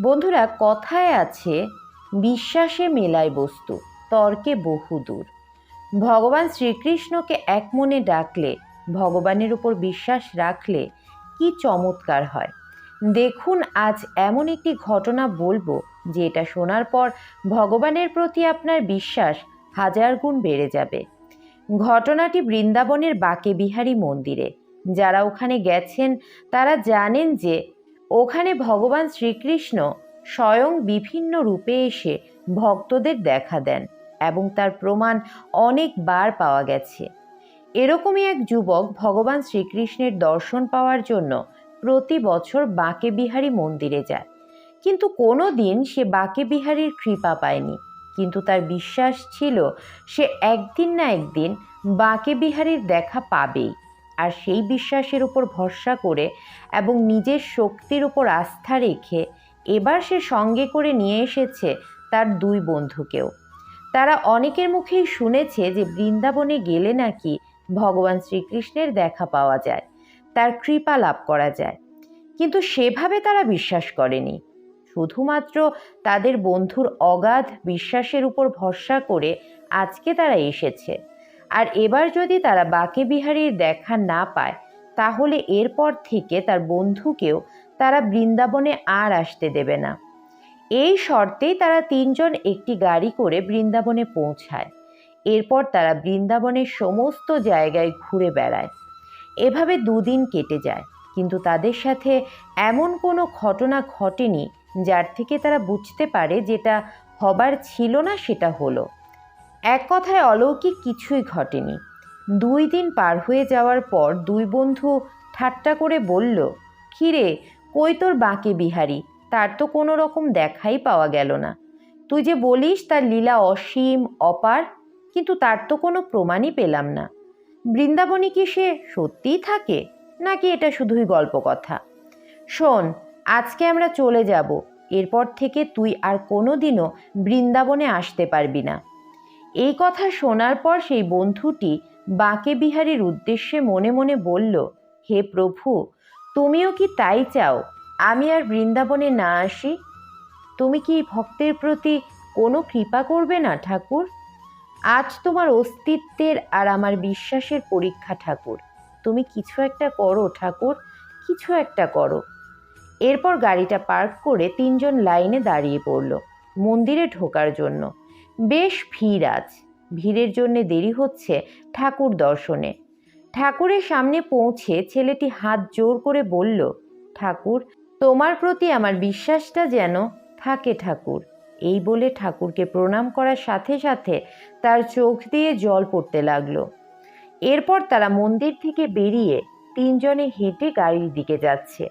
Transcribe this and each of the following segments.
বন্ধুরা, কথায় আছে, বিশ্বাসে মেলায় বস্তু, তর্কে বহুদূর ভগবান শ্রীকৃষ্ণকে এক মনে ডাকলে, ভগবানের উপর বিশ্বাস রাখলে কি চমৎকার হয়। দেখুন, আজ এমন একটি ঘটনা বলব যে এটা শোনার পর ভগবানের প্রতি আপনার বিশ্বাস হাজার গুণ বেড়ে যাবে। ঘটনাটি বৃন্দাবনের বাকে বিহারী মন্দিরে, যারা ওখানে গেছেন, তারা জানেন যে ওখানে ভগবান শ্রীকৃষ্ণ স্বয়ং বিভিন্ন রূপে এসে ভক্তদের দেখা দেন এবং তার প্রমাণ অনেকবার পাওয়া গেছে। এরকমই এক যুবক ভগবান শ্রীকৃষ্ণের দর্শন পাওয়ার জন্য প্রতি বছর বাঁকে বিহারী মন্দিরে যায়। কিন্তু কোনো দিন সে বাঁকে বিহারীর কৃপা পায়নি। কিন্তু তার বিশ্বাস ছিল সে একদিন না একদিন বাঁকে বিহারীর দেখা পাবেই। আর সেই বিশ্বাসের উপর ভরসা করে এবং নিজের শক্তির উপর আস্থা রেখে এবার সে সঙ্গে করে নিয়ে এসেছে তার দুই বন্ধুকেও। তারা অনেকের মুখেই শুনেছে যে বৃন্দাবনে গেলে নাকি ভগবান শ্রীকৃষ্ণের দেখা পাওয়া যায়, তার কৃপা লাভ করা যায়। কিন্তু সেভাবে তারা বিশ্বাস করেনি। শুধুমাত্র তাদের বন্ধুর অগাধ বিশ্বাসের উপর ভরসা করে আজকে তারা এসেছে। আর এবার যদি তারা বাকে বিহারীর দেখা না পায়, তাহলে এরপর থেকে তার বন্ধুকেও তারা বৃন্দাবনে আর আসতে দেবে না। এই শর্তেই তারা তিনজন একটি গাড়ি করে বৃন্দাবনে পৌঁছায়। এরপর তারা বৃন্দাবনের সমস্ত জায়গায় ঘুরে বেড়ায়। এভাবে দুদিন কেটে যায়, কিন্তু তাদের সাথে এমন কোনো ঘটনা ঘটেনি, যার থেকে তারা বুঝতে পারে যেটা হবার ছিল না সেটা হলো। এক কথায় অলৌকিক কিছুই ঘটেনি। দুই দিন পার হয়ে যাওয়ার পর দুই বন্ধু ঠাট্টা করে বলল, কিরে, কই তোর বাঁকে বিহারি? তার তো কোনো রকম দেখাই পাওয়া গেল না। তুই যে বলিস তার লীলা অসীম, অপার, কিন্তু তার তো কোনো প্রমাণই পেলাম না। বৃন্দাবনে কি সে সত্যিই থাকে? নাকি এটা শুধুই গল্প কথা? শোন, আজকে আমরা চলে যাব। এরপর থেকে তুই আর কোনো দিনও বৃন্দাবনে আসতে পারবি না। এই কথা শোনার পর সেই বন্ধুটি বাঁকে বিহারীর উদ্দেশ্যে মনে মনে বলল, হে প্রভু, তুমিও কি তাই চাও? আমি আর বৃন্দাবনে না আসি? তুমি কি ভক্তের প্রতি কোনো কৃপা করবে না, ঠাকুর? আজ তোমার অস্তিত্বের আর আমার বিশ্বাসের পরীক্ষা, ঠাকুর। তুমি কিছু একটা করো, ঠাকুর, কিছু একটা করো। এরপর গাড়িটা পার্ক করে তিনজন লাইনে দাঁড়িয়ে পড়ল, মন্দিরে ঢোকার জন্য। বেশ ভিড় আজ। ভিড়ের জন্য দেরি হচ্ছে ঠাকুর দর্শনে। ঠাকুরের সামনে পৌঁছে ছেলেটি হাত জোর করে বলল, ঠাকুর, তোমার প্রতি আমার বিশ্বাসটা যেন থাকে ঠাকুর। এই বলে ঠাকুরকে প্রণাম করার সাথে সাথে তার চোখ দিয়ে জল পড়তে লাগল। এরপর তারা মন্দির থেকে বেরিয়ে তিনজনে হেঁটে গাড়ির দিকে যাচ্ছে।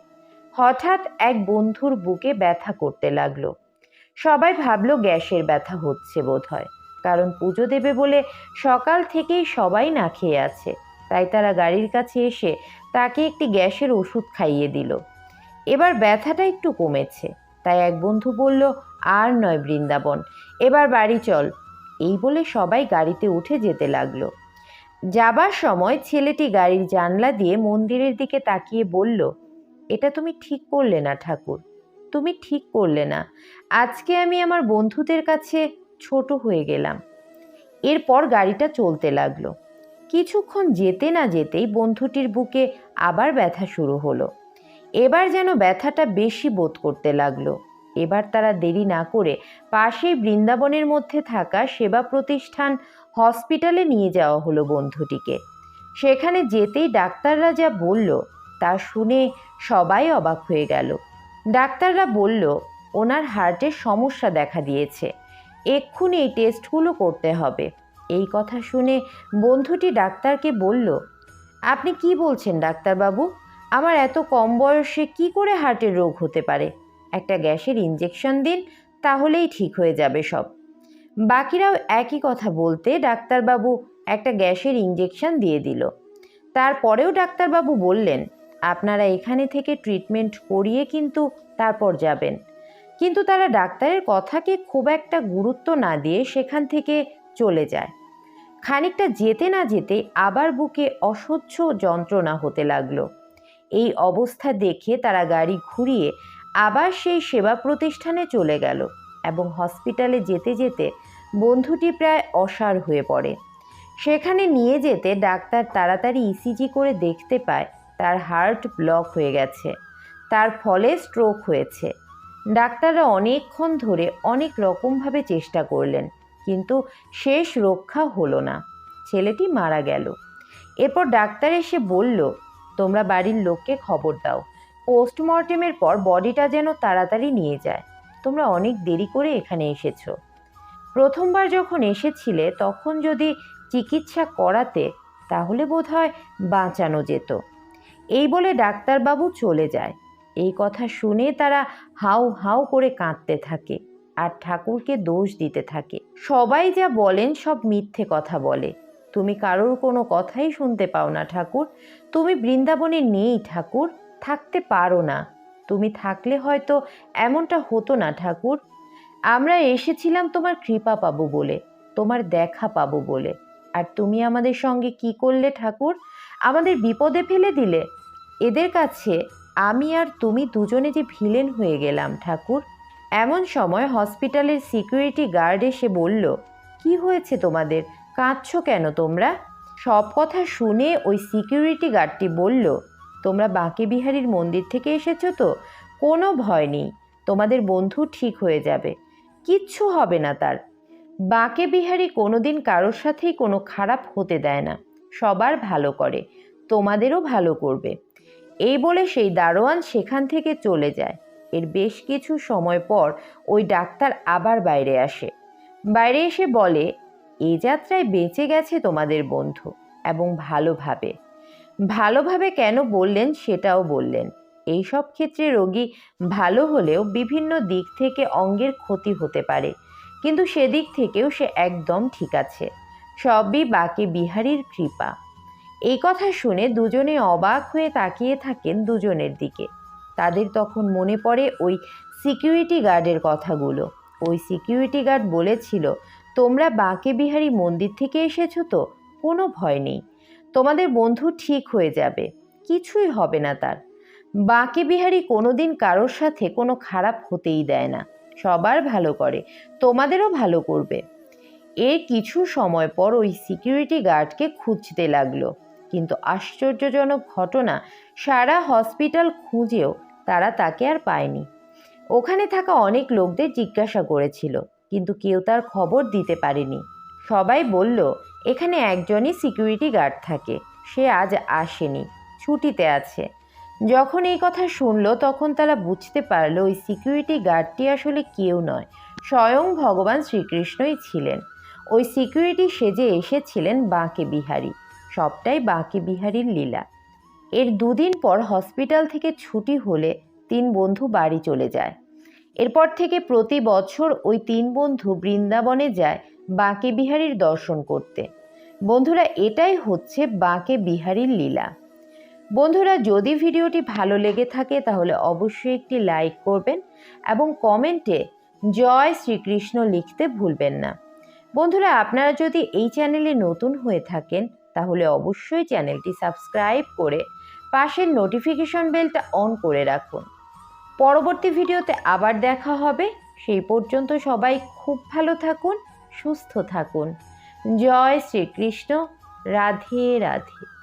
হঠাৎ এক বন্ধুর বুকে ব্যথা করতে লাগল। সবাই ভাবলো গ্যাসের ব্যথা হচ্ছে বোধহয়। কারণ পুজো দেবে বলে সকাল থেকেই সবাই না খেয়ে আছে। তাই তারা গাড়ির কাছে এসে তাকে একটি গ্যাসের ওষুধ খাইয়ে দিল। এবার ব্যথাটা একটু কমেছে। তাই এক বন্ধু বলল, আর নয় বৃন্দাবন, এবার বাড়ি চল। এই বলে সবাই গাড়িতে উঠে যেতে লাগল। যাবার সময় ছেলেটি গাড়ির জানলা দিয়ে মন্দিরের দিকে তাকিয়ে বলল, এটা তুমি ঠিক করলে না ঠাকুর। তুমি ঠিক করলে না। আজকে আমি আমার বন্ধুদের কাছে ছোট হয়ে গেলাম। এরপর গাড়িটা চলতে লাগল। কিছুক্ষণ যেতে না যেতেই বন্ধুটির বুকে আবার ব্যথা শুরু হলো। এবার যেন ব্যথাটা বেশি বোধ করতে লাগল। এবার তারা দেরি না করে পাশেই বৃন্দাবনের মধ্যে থাকা সেবা প্রতিষ্ঠান হসপিটালে নিয়ে যাওয়া হলো বন্ধুটিকে। সেখানে যেতেই ডাক্তাররা যা বলল তা শুনে সবাই অবাক হয়ে গেল। ডাক্তাররা বলল, ওনার হার্টের সমস্যা দেখা দিয়েছে। এক্ষুনি এই টেস্টগুলো করতে হবে। এই কথা শুনে বন্ধুটি ডাক্তারকে বলল, আপনি কি বলছেন ডাক্তারবাবু? আমার এত কম বয়সে কি করে হার্টের রোগ হতে পারে? একটা গ্যাসের ইঞ্জেকশন দিন, তাহলেই ঠিক হয়ে যাবে সব। বাকিরাও একই কথা বলতে ডাক্তারবাবু একটা গ্যাসের ইঞ্জেকশন দিয়ে দিল। তারপরেও ডাক্তারবাবু বললেন আপনারা এখানে থেকে ট্রিটমেন্ট করিয়ে কিন্তু তারপর যাবেন। কিন্তু তারা ডাক্তারের কথাকে খুব একটা গুরুত্ব না দিয়ে সেখান থেকে চলে যায়। খানিকটা যেতে না যেতে আবার বুকে অসহ্য যন্ত্রণা হতে লাগল। এই অবস্থা দেখে তারা গাড়ি ঘুরিয়ে আবার সেই সেবা প্রতিষ্ঠানে চলে গেল এবং হসপিটালে যেতে যেতে বন্ধুটি প্রায় অসাড় হয়ে পড়ে। সেখানে নিয়ে যেতে ডাক্তার তাড়াতাড়ি ইসিজি করে দেখতে পায় তার হার্ট ব্লক হয়ে গেছে। তার ফলে স্ট্রোক হয়েছে। ডাক্তাররা অনেকক্ষণ ধরে অনেক রকমভাবে চেষ্টা করলেন, কিন্তু শেষ রক্ষা হলো না। ছেলেটি মারা গেল। এরপর ডাক্তার এসে বলল, তোমরা বাড়ির লোককে খবর দাও। পোস্টমর্টেমের পর বডিটা যেন তাড়াতাড়ি নিয়ে যায়। তোমরা অনেক দেরি করে এখানে এসেছ। প্রথমবার যখন এসেছিলে, তখন যদি চিকিৎসা করাতে, তাহলে বোধহয় বাঁচানো যেত। এই বলে ডাক্তারবাবু চলে যায়। এই কথা শুনে তারা হাউ হাউ করে কাঁদতে থাকে আর ঠাকুরকে দোষ দিতে থাকে। সবাই যা বলেন সব মিথ্যে কথা বলে। তুমি কারোর কোনো কথাই শুনতে পাও না ঠাকুর। তুমি বৃন্দাবনে নেই ঠাকুর, থাকতে পারো না। তুমি থাকলে হয়তো এমনটা হতো না ঠাকুর। আমরা এসেছিলাম তোমার কৃপা পাবো বলে, তোমার দেখা পাবো বলে। আর তুমি আমাদের সঙ্গে কি করলে ঠাকুর? আমাদের বিপদে ফেলে দিলে? এদের কাছে আমি আর তুমি দুজনে যে ভিলেন হয়ে গেলাম, ঠাকুর। এমন সময় হসপিটালের সিকিউরিটি গার্ড এসে বলল, কি হয়েছে তোমাদের? কাঁদছো কেন তোমরা? সব কথা শুনে ওই সিকিউরিটি গার্ডটি বলল, তোমরা বাঁকে বিহারীর মন্দির থেকে এসেছ তো? কোনো ভয় নেই, তোমাদের বন্ধু ঠিক হয়ে যাবে। কিচ্ছু হবে না তার। বাঁকে বিহারি কোনোদিন কারোর সাথেই কোনো খারাপ হতে দেয় না। সবার ভালো করে। তোমাদেরও ভালো করবে। এই বলে সেই দারোয়ান সেখান থেকে চলে যায়। এর বেশ কিছু সময় পর ওই ডাক্তার আবার বাইরে আসে। বাইরে এসে বলে, এ যাত্রায় বেঁচে গেছে তোমাদের বন্ধু এবং ভালোভাবে। ভালোভাবে কেন বললেন সেটাও বললেন। এই সব ক্ষেত্রে রোগী ভালো হলেও বিভিন্ন দিক থেকে অঙ্গের ক্ষতি হতে পারে। কিন্তু সেদিক থেকেও সে একদম ঠিক আছে। সবই বাকি বিহারীর কৃপা। এই কথা শুনে দুজনে অবাক হয়ে তাকিয়ে থাকেন দুজনের দিকে। তাদের তখন মনে পড়ে ওই সিকিউরিটি গার্ডের কথাগুলো। ওই সিকিউরিটি গার্ড বলেছিল, তোমরা বাঁকে বিহারী মন্দির থেকে এসেছ তো? কোনো ভয় নেই। তোমাদের বন্ধু ঠিক হয়ে যাবে। কিছুই হবে না তার। বাঁকে বিহারী কোনোদিন কারোর সাথে কোনো খারাপ হতেই দেয় না। সবার ভালো করে। তোমাদেরও ভালো করবে। এর কিছু সময় পর ওই সিকিউরিটি গার্ডকে খুঁজতে লাগল। কিন্তু আশ্চর্যজনক ঘটনা, সারা হসপিটাল খুঁজেও তারা তাকে আর পায়নি। ওখানে থাকা অনেক লোকদের জিজ্ঞাসা করেছিল, কিন্তু কেউ তার খবর দিতে পারেনি। সবাই বলল, এখানে একজনই সিকিউরিটি গার্ড থাকে, সে আজ আসেনি, ছুটিতে আছে। যখন এই কথা শুনল, তখন তারা বুঝতে পারল, ওই সিকিউরিটি গার্ডটি আসলে কেউ নয়, স্বয়ং ভগবান শ্রীকৃষ্ণই ছিলেন। ওই সিকিউরিটি সেজে এসেছিলেন বাঁকে বিহারী। সবটাই বাঁকে বিহারীর লীলা। এর দুদিন পর হসপিটাল থেকে ছুটি হলে তিন বন্ধু বাড়ি চলে যায়। এরপর থেকে প্রতি বছর ওই তিন বন্ধু বৃন্দাবনে যায় বাঁকে বিহারীর দর্শন করতে। বন্ধুরা, এটাই হচ্ছে বাঁকে বিহারীর লীলা। বন্ধুরা, যদি ভিডিওটি ভালো লেগে থাকে তাহলে অবশ্যই একটি লাইক করবেন এবং কমেন্টে জয় শ্রীকৃষ্ণ লিখতে ভুলবেন না। বন্ধুরা, আপনারা যদি এই চ্যানেলে নতুন হয়ে থাকেন তাহলে অবশ্যই চ্যানেলটি সাবস্ক্রাইব করে পাশের নোটিফিকেশন বেলটা অন করে রাখুন। পরবর্তী ভিডিওতে আবার দেখা হবে। সেই পর্যন্ত সবাই খুব ভালো থাকুন, সুস্থ থাকুন। জয় শ্রীকৃষ্ণ। রাধে রাধে।